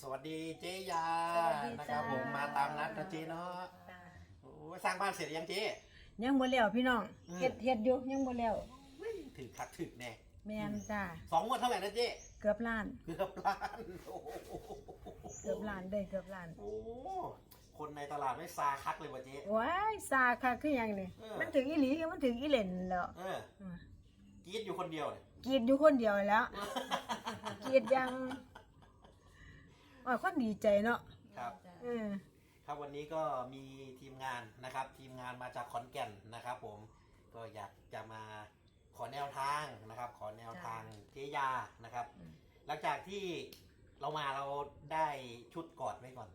สวัสดีเจ๊ยาสวัสดีนะครับจ้าผมมาตามนัดนะเจ๊เนาะโอ้ยสร้างบ้านเสร็จยังเจ๊ ยังบ่แล้วพี่น้องอืม เฮ็ดเฮ็ดอยู่ยังบ่แล้วถึงคักถึกแน่แม่นจ้าสองงวดเท่าไหร่นะเจ๊เกือบล้าน เกือบล้านโอ้โหเกือบล้านเด้อเกือบล้านโอ้คนในตลาดไม่ซาคักเลยว่ะเจ๊ ว้ายซาค่ะคือหยังนี่เออ มันถึงอีหลีคือมันถึงอีเหล่นแล้วเอออืมกรีดอยู่คนเดียวเลยกรีดอยู่คนเดียวแล้วกรีดยัง ว่าคนดีใจเนาะครับเออ ครับวันนี้ก็มีทีมงานนะครับทีมงานมาจากขอนแก่นนะครับ ผมก็อยากจะมาขอแนวทางนะครับ ขอแนวทางเจยานะครับ อืม หลังจากที่เรามาเราได้ชุดกอดไว้ก่อน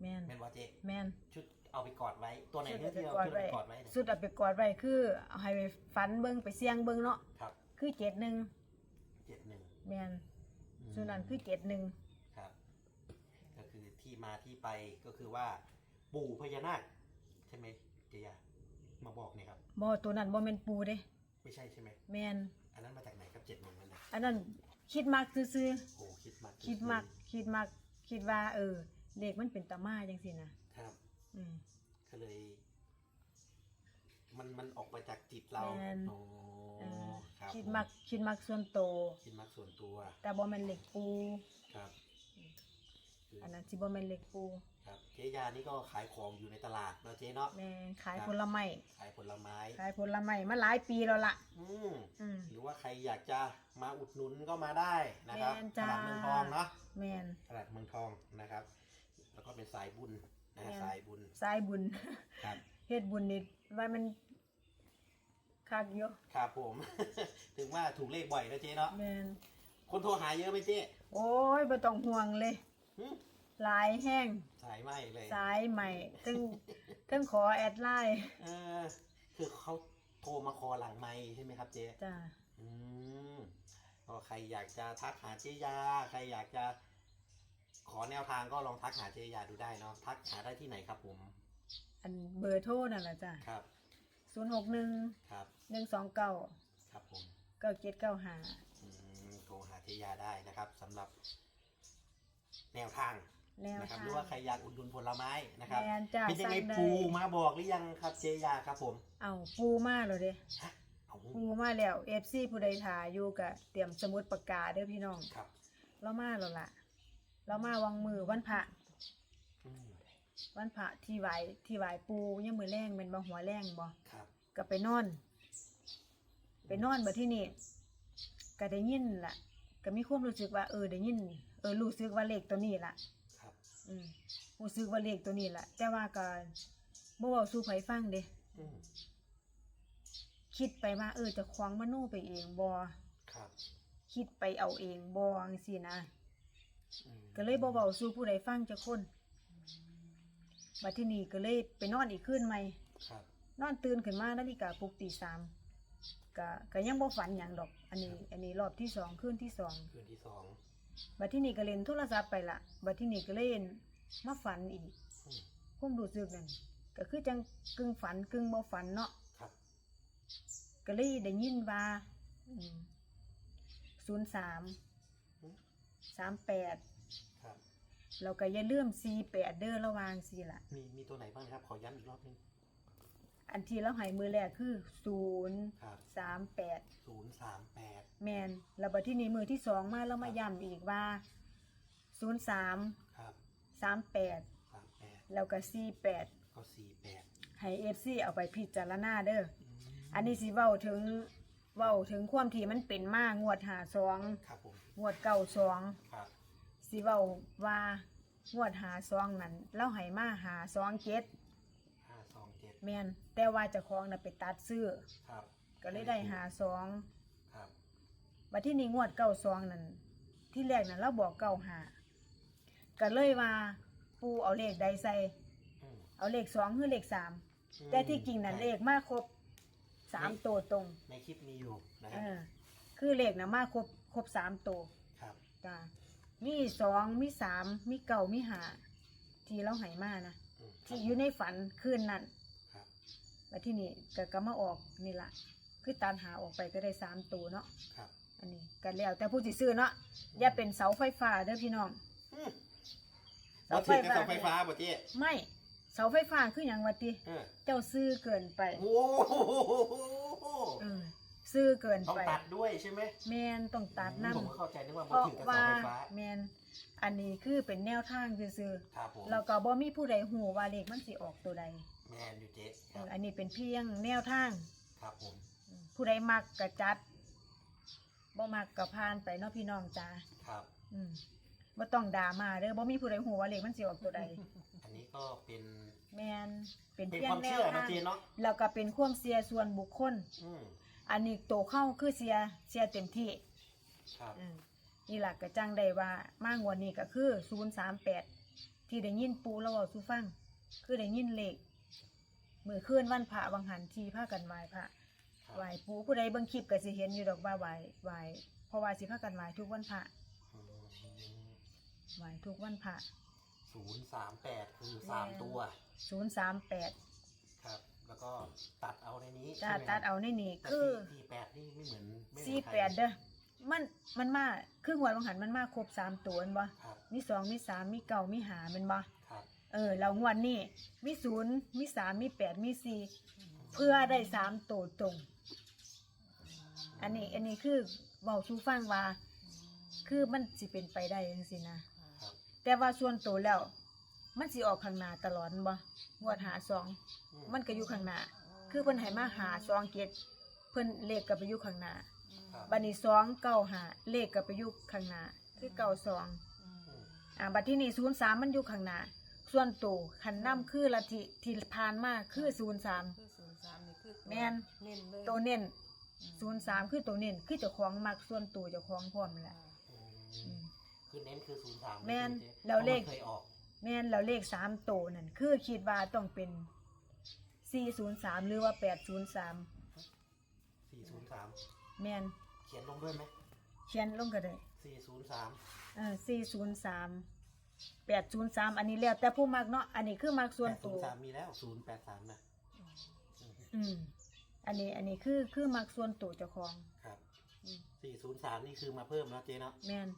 แม่นเป็นว่าเจแม่นชุดเอาไปกอดไว้ ตัวไหนสุดที่เอาเราไปกอดชุดเอาไว้ไปกอดไว้เนี่ยสุดเอาไปกอดไว้คือเอาให้ไปฝันเบิ่งไปเสี่ยงเบิ่งเนาะครับคือเจ็ดหนึ่งเจ็ดหนึ่งแม่นสุดนั้นคือเจ็ดหนึ่งครับก็คือ ที่มาที่ไปก็คือว่า ปู่พญานาคใช่ไหมเจยามาบอกเนี่ยครับบ่ตัวนั้นบ่แม่นปูเด้ ไม่ใช่ใช่ไหมแม่นอันนั้นมาจากไหนครับเจ็ดหนึ่งนั่นนะอันนั้นคิดมักซื่อโอ้คิดมากๆคิดมักคิดมักคิดว่า เออเลขมันเป็นตามาจังซี่นะครับ อืม ก็เลย มันมันออกมาจากจิตเราแม่น โอ้เออครับคิดมักคิดมักส่วนโตวคิดมักส่วนตัวแต่บ่แม่นเลขปู ครับคื ออันนั้นสิบ่แม่นเลขปูครับเจ๊ยานี่ก็ขายของอยู่ในตลาดเนาะเจ๊เนาะแม่นขายครับผลไม้ขายผลไม้ขายผลไม้มาหลายปีแล้วล่ะ อืมอืม หรือว่าใครอยากจะมาอุดหนุนก็มาได้นะครับแม่นตจ้า ลาดเมืองทองเนาะแม่น ตลาดเมืองทองนะครับ แล้วก็เป็นสายบุญนะแม่น สายบุญสายบุญ ครับ เฮ็ดบุญนี่ว่ามันคักอยู่ครับผม ถึงว่าถูกเลขบ่อยนะเจ๊เนาะแม่นคนโทรหาเยอะไหมเจ๊โอ้ยบ่ต้องห่วงเลย หึหลายแห้งสายไหมเลยสายใหม่ซึ่งซึ่งขอแอดไลน์เออคือเขาโทรมาคอหลังไม้ใช่ไหมครับเจ๊จ้าอืมก็ใครอยากจะทักหาเจ๊ยา ใครอยากจะขอแนวทางก็ลองทักหาเจ๊ยาดูได้เนาะทักหาได้ที่ไหนครับผม อันเบอร์โทรนั่นล่ะจ้ะครับ061ครับ129ครับผม9795อืมโทรหาเจ๊ยาได้นะครับสำหรับ แนวทางแนวนะครับทาง หรือว่าใครอยากอุดหนุนผลไม้นะครับ แม่นจ้ะเป็นยังไงสั่งได้ปูมาบอกหรือยังครับเจ๊ยาครับผมเอาปูมาแล้วเด้ฮะเอาปูมาแล้ว FC ผู้ใดถ่ายอยู่ก็เตรียมสมุดปากกาเด้อพี่น้อง ครับเรามาแล้วล่ะ เรามาวังมือวันพระอืมวันพระที่ไหวที่ไหวปูยังมือแรงเป็นบ่หัวแรงบ่ครับก็ไปนอน ไปนอนบ่ที่นี่ก็ได้ยินล่ะ ก็มีความรู้สึกว่าเออได้ยินเออรู้สึกว่าเลขตัวนี้ล่ะครับ อืมรู้สึกว่าเลขตัวนี้ล่ะ แต่ว่าก็บ่เว้าสู่ไผฟังเด้อืมคิดไปว่าเออจะคว้างมโนไปเองบ่ครับคิดไปเอาเองบ่จังซี่นะ อืมก็เลยบ่เว้าสู่ผู้ใดฟังจักคนบัดที่นี่ก็เลยไปนอนอีกคืนใหม่ ครับ นอนตื่นขึ้นมานาฬิกาปลุกตีสาม ก็ก็ยังบ่ฝันหยังดอก อันนี้ อันนี้รอบที่สองคืนที่สองคืนที่สองบัดที่นี่ก็เล่นโทรศัพท์ไปละบัดที่นี่ก็เล่นมาฝันอีกอืมความรู้สึกนั่นก็คือจังกึ่งฝันกึ่งบ่ฝันเนาะครับก็เลยได้ยินว่าศูนย์สามอืมสามแปดครับเราก็อย่าลืมสี่แปดเด้อระวังสิละมีมีตัวไหนบ้างนะครับ ขอย้ำอีกรอบหนึง อันที่เราให้มือแรกคือศูนย์ครับสามแปดศูนย์สามแปดแมนแล้วบัดที่นี้มือที่สองมาแล้วมาย้ำอีกว่าศูนย์สามครับสามแปดสามแปดแล้วก็สี่แปดก็สี่แปดให้เอฟซีเอาไปพิจารณาเด้ออืมอันนี้สิเว้าถึงเว้าถึงความที่มันเป็นมางวดหาสองครับผมงวดเก่าสองครับสิเว้าว่างวดหาสองนั้นเราให้มาหาสองเจ็ดห้าสองเจ็ด แมนแต่ว่าเจ้าของน่ะไปตัดซื้อ ครับก็เลยได้หาสองครับ บัดที่นี่งวดเก่าสองนั้นที่แรกนั้นเราบอกเก่าหาก็เลยว่าปูเอาเลขใดใส่ อืม เอาเลขสองหรือเลขสามอืม แต่ที่จริงนั้นเลขมาครบสามตัวตรง ในคลิปมีอยู่นะคเอรับอคือเลขนะมาครบครบสามตัวครับจ้ามีสองมีสามมีเก่ามีหาที่เราใหายมานะอืมที่อยู่ในฝันคืนนั้นครับ แล้วที่นี่ก็ก็มาออกนี่ละคือตามหาออกไปก็ได้สามตัวเนาะครับ อันนี้กันแล้ว แต่ผู้สิซื้อเนาะอย่าเป็นเสาไฟฟ้าเด้อพี่น้องอืมบ่ถึงกับเสาไฟฟ้าบ่เจ๊ไม่เสาไฟฟ้าคือหยังวะติเออเจ้าซื้อเกินไปโอ้โหเออซื้อเกินต้องไปตัดด้วยใช่ไหมแมนต้องตัดผมน้ำก็เข้าใจนึกว่าเพบ่ราะถึงกับว่าเสาไฟฟ้าแมนอันนี้คือเป็นแนวทางซื่อครับผมๆแล้วก็บ่มีผู้ใดฮู้ว่าเลขมันสิออกตัวใด แมนอยู่เจ๊เอครับออันนี้เป็นเพียงแนวทาง ครับผมผู้ใดมักก็จัดบ่มักก็ผ่านไปเนาะพี่น้องจ้าครับ อืมบ่ต้องด่ามาเด้อบ่มีผู้ใดฮู้ว่าเลขมันสิออกตัวใด อันนี้ก็เป็นแม่นเป็นเป็นเพียคงวามแนเชื่วอนะทางเจ๊เนาะแล้วก็เป็นความเสียส่วนบุคคล อืมอันนี้โตเข้าคือเสียเสียเต็มที่ครับอืมนี่ล่ะก็จังได้ว่ามางวดนี้ก็คือ 038 ที่ได้ยินปูแล้วเว้าสู่ฟัง คือได้ยินเลข มื้อคืนวันพระวังหันที่พากันไหว้พระครับไหว้ปูผู้ใดเบิ่งคลิปก็สิเห็นอยู่ดอกว่าไหว้ไหว้เพราะว่าสิพากันไหว้ทุกวันพระอืมไหว้ทุกวันพระศูนย์สามแปดคือสามตัว038ครับ แล้วก็ตัดเอาในนี้จ้าใช่ไหมตัดเอาในนี่แต่คือสี่แปดนี่ไม่เหมือนไม่เหมือนสี่ใครแปดเด้อมันมันมาครึ่งวันวังหันมันมาครบสามตัวแม่นบ่ครับมีสองมีสามมีเก้ามีหาแมันบ่ครับ เออเรางวดนี้มีศูนย์มีสามมีแปดมีสี่เพื่อได้สามตัวตรง อันนี้อันนี้คือเบาสู่ฟังว่า คือมันสิเป็นไปได้จังซี่นะ แต่ว่าส่วนตัวแล้ว มันสิออกข้างหน้าตลอดบ่งวดหาสอง มันก็อยู่ข้างหน้า คือเพิ่นให้มาหาสองเกตเพิ่นเลขก็ไปอยู่ข้างหน้าบัดนี้สองเก้าหาเลขก็ไปอยู่ข้างหน้าคือเก้าสอง อ่าบัดที่นี่ศูนย์สามมันอยู่ข้างหน้า ส่วนตัวคันนํคือลัทธิที่ผ่านมาคือศูนย์สามคือศูนย์สามนี่คือแม่นเน้นเลยตัวเน้นอืมศูนย์สามคือตัวเน้นคือเจ้าของมักส่วนตัวเจ้าของพร้อมนั่นแหละอือืมมคือเน้นคือศูนย์สามแม่นจ๊แล้วเลขพราะมันเคยออก แม่นแล้วเลขสามตัวนั่นคือคิดว่าต้องเป็นสี่ศูนย์สามหรือว่าแปดศูนย์สามสี่ศูนย์สามแม่นเขียนลงด้วยไหมเขียนลงก็ได้สี่ศูนย์สามเออสี่ศูนย์สาม แปดศูนย์สามอันนี้แล้วแต่ผู้มักเนาะอันนี้คือมักส่วนแปดศูตันว ย์สามมีแล้วศูนย์แปดสามนะอืมอืมอันนี้อันนี้คือคือมักส่วนตัวเจ้าของ ครับอืม สี่ศูนย์สามนี่คือมาเพิ่มแล้วเจ๊เนาะแม่น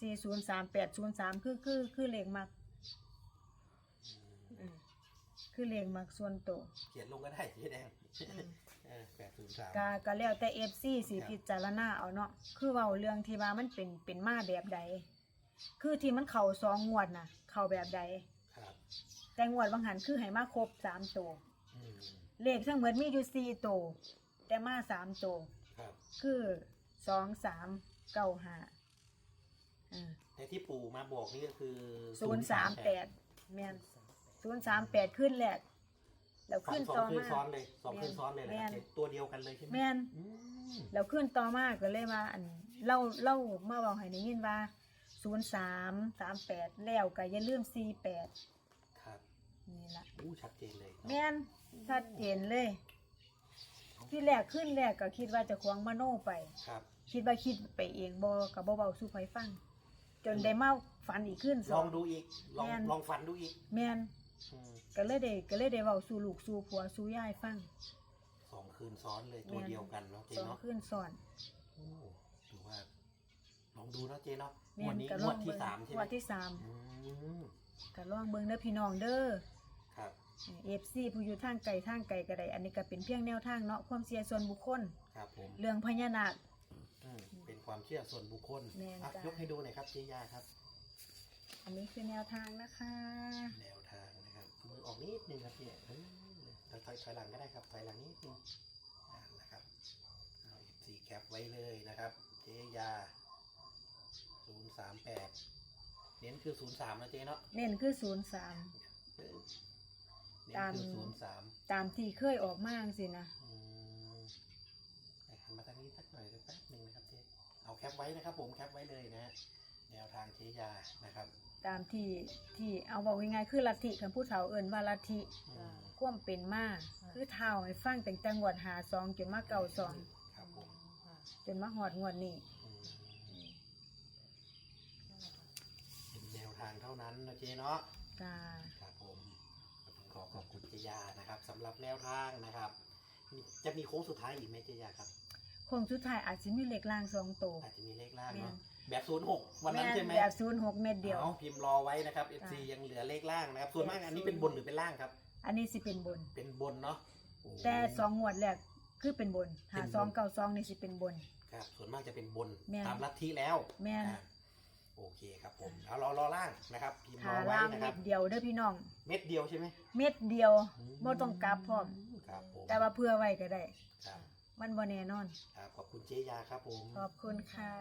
สี่ศูนย์สามแปดศูนย์สามคือคือคือเลขมักอืมอืมคือเลขมักส่วนตัว เขียนลงก็ได้เจ๊แดงอืม แปดศูนย์สามกาก็แล้วแต่เอฟซีสีครับ พิจารณาเอาเนาะคือเว้าเรื่องที่ว่ามันเป็นเป็นมาแบบใด คือที่มันเข่าสองงวดน่ะ เข่าแบบใด ครับแต่งวดบางหันคือให้มาครบสามตัว อืมเลขทั้งหมดมีอยู่สี่ตัว แต่มาสามตัว ครับคือสองสามเก้าห้าอ่าในที่ปู่มาบอกนี่ก็คือศูนย์สามแปดแม่นศูนย์สามแปดขึ้นแรกแล้วสองขึ้นสอต่งอคืนมา ซ้อนเลยสองคืนซ้อนเลยนะแม่ครับนเจ๊ตัวเดียวกันเลยใช่ไหมแม่นอืมแล้วขึ้นต่อมาก็เลยว่า อันเล่าเล่ามาบอกให้ได้ยินว่า ศูนย์สามสามแปดแล้วก็อย่าลืมสี่แปดครับนี่ละอู้ชัดเจนเลยแม่นชัดเจนเลย ที่แรกขึ้นแรกก็คิดว่าจะควงมโนไป ครับ คิดว่าคิดไปเองบอกับเบาๆสู้ไฟฟัง จนได้มาฝันอีกขึ้นสลอองง ดูอีก ลองแม่น ลองฝันดูอีกแม่นอืมก็เลยได้ก็เลยได้เว้าสู่ลูกสู่ผัวสู่ยายฟังสองคืนซ้อนเลยตัวแม่นเดียวกันเนาะเจ๊สองเนาะขึ้นซ้อน โอ้ถือว่าล องดูเนาะเจ๊เนาะงแม่วดนนี้ก็งลวอดงที่เบิ่งสามใช่งไหมวดที่สามอืมก็ลองเบิ่งเด้อพี่น้องเด้อครับเอฟซีผู้อยู่ทางไกลทางไกลก็ได้อันนี้ก็เป็นเพียงแนวทางเนาะความเสียส่วนบุคคล ครับผมเรื่องพญานาค อืมเป็นความเชื่อส่วนบุคคลแม่นอะจ้ะ ยกให้ดูหน่อยครับเจ๊ยาครับ อันนี้คือแนวทางนะคะแนวทางนะครับมือออกนิดนึงครับพี่เออถอยถอยถอยหลังก็ได้ครับถอยหลังนิดนึงอ่านะครับเอาสีแคปไว้เลยนะครับ เจ๊ยาศูนย์ สามแปดเน้นคือศูนย์สามนะเจ๊เนาะเน้นคือศูนย์สามเออเน้นตาม คือศูนย์สามตามที่เคยออกมาสินะอืมหันมาทางนี้สักหน่อยแป๊บหนึ่งนะครับเจ๊เอาแคปไว้นะครับ ผมแคปไว้เลยนะฮะแนวทางเจ๊ยานะครับตามที่ที่เอาบอกง่ายๆคือลัทธิคำพูดเฒ่าเอิญว่าลัทธิอืมความเป็นมาคือเท่าให้ฟังแต่งแต่งวดหาซองจนมาเก่าซอง ครับผมค่ะจนมาหอดงวดนี้ อืมเป็นแนว ทางเท่านั้นนะเจ๊เนาะกาครับผมขอขอบคุณเจยานะครับสำหรับแนวทางนะครับมีจะมีโค้งสุดท้ายอีกไหมเจยาครับคงสุดท้ายอาจจะมีเหล็กล่างสองโตวอาจจะมีเลขล่างแม่เนาะนแบบศูนย์หกวันนั้นใช่ไหมแแบบศูนย์หกเม็ดเดียว อาพิมพ์รอไว้นะครับ FC ยังเหลือเลขล่างนะครับ ส่วนมากอันนี้เป็นบนหรือเป็นล่างครับ อันนี้สิเป็นบน เป็นบนเนาะโอ้ แต่สองงวดแรกคือเป็นบนเป็หานบนสองเก้าสองนี่สิเป็นบน ครับส่วนมากจะเป็นบนแม่น ตามลัทธิแล้วแม่นอะ โอเคครับผมเอารอรอล่างนะครับพิมพ์รขาอไว้ล่างนะคเม็รับ ดเดียวเด้อพี่น้อง เม็ดเดียวใช่ไหมเม็ดเดียวบ่ต้องกลับพร้อม ครับผมแต่ว่าเพื่อไว้ก็ได้ ครับมันบ่แน่นอน ครับขอบคุณเจยาครับผม ขอบคุณค่ะ